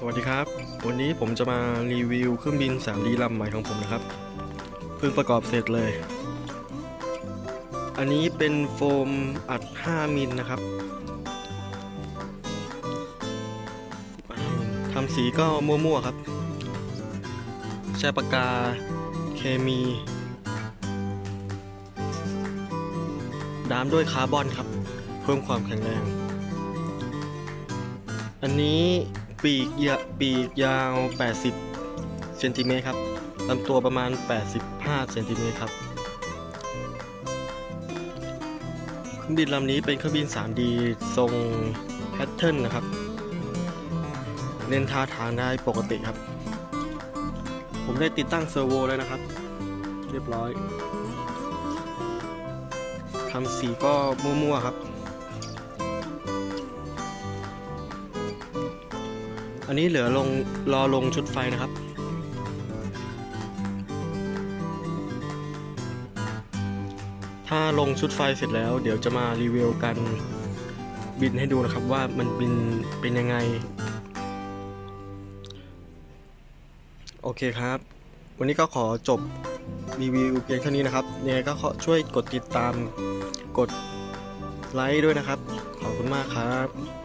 สวัสดีครับ วันนี้ผมจะมารีวิวเครื่องบิน 3D ลำใหม่ของผมนะครับ เพิ่งประกอบเสร็จเลย อันนี้เป็นโฟมอัด 5 มิลนะครับทำสีก็มั่วๆครับ ใช้ปากกาเคมี ดามด้วยคาร์บอนครับ เพิ่มความแข็งแรง อันนี้ ปีกยาปีกยาว 80 เซนติเมตรครับลำตัวประมาณ 85 เซนติเมตรครับเครื่องบินลำนี้เป็นเครื่องบิน 3D ทรงแพทเทิร์นนะครับ เล่นท่าทางได้ปกติครับ ผมได้ติดตั้งเซอร์โวแล้วนะครับ เรียบร้อยทำสีก็มั่วๆครับ อันนี้เหลือลงรอลงชุดไฟนะครับ ถ้าลงชุดไฟเสร็จแล้ว เดี๋ยวจะมารีวิวกันบินให้ดูนะครับว่ามันบินเป็นยังไง โอเคครับ วันนี้ก็ขอจบรีวิวเพียงเท่านี้นะครับยังไงก็ขอช่วยกดติดตามกดไลค์ด้วยนะครับ ขอบคุณมากครับ